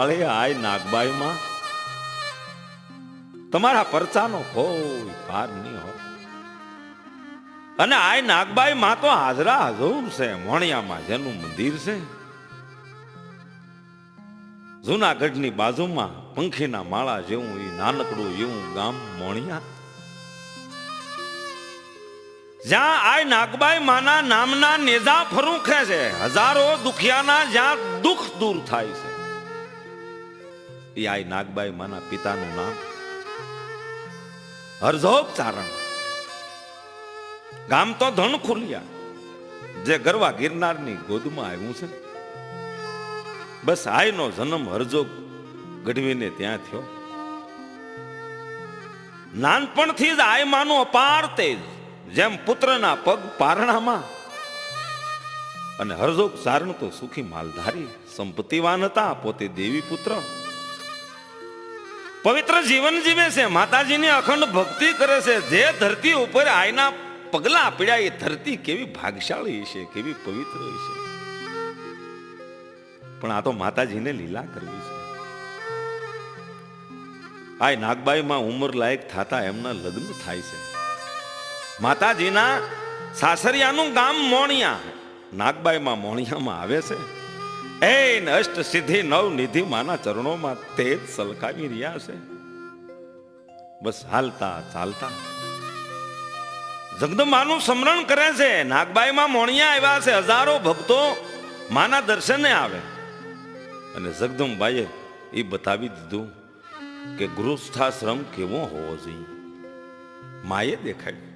અરે આય નાગબાઈમાં. તમારા પરચાનો કોઈ પાર નહીં હોય. અને આય નાગબાઈ માં તો હાજરા હજુર છે, મોણિયામાં જેનું મંદિર છે. જુનાગઢની બાજુમાં પંખીના માળા જેવું એ નાનકડું એવું ગામ મોણિયા. જ્યાં આય નાગબાઈ માના નામના નેજા ફરૂખે છે, હજારો દુખિયાના જ્યાં દુઃખ દૂર થાય છે. એ નાગબાઈ માના પિતાનું નામ. હરજોગ ચારણ. ગામ તો ધન ખુલ્યા. જે ગરવા ગિરનારની ગોદમાં આવ્યું છે. બસ આયનો જન્મ હરજોગ ગઢવીને ત્યાં થયો. નાનપણથી જ આય માનું અપાર તેજ, જેમ પુત્રના પગ પારણામાં. અને હરજોગ ચારણ તો સુખી માલધારી, સંપત્તિવાન હતા પોતે દેવી પુત્ર. પવિત્ર જીવન જીવે છે. માતાજીની અખંડ ભક્તિ કરે છે. જે ધરતી ઉપર આયના પગલા પીડ્યા એ ધરતી કેવી ભાગશાળી છે કેવી પવિત્ર છે પણ આ તો માતાજીને લીલા કરવી છે. આ નાગબાઈમાં ઉંમર લાયક થતા એમના લગ્ન થાય છે. માતાજીના સાસરિયાનું ગામ મોણિયા, નાગબાઈમાં મોણિયામાં આવે છે. એ અષ્ટ સિદ્ધિ નવ નિધિ માના ચરણોમાં તે જ સલકાવી રહ્યા છે. બસ હાલતા ચાલતા. જગદંબાનું સ્મરણ કરે છે. નાગબાઈમાં મોણિયા આવ્યા છે. હજારો ભક્તો માના દર્શને આવે. અને જગદંબાઈએ એ બતાવી દીધું કે ગૃહસ્થાશ્રમ કેવો હોવો જોઈએ. માએ દેખાડ્યું.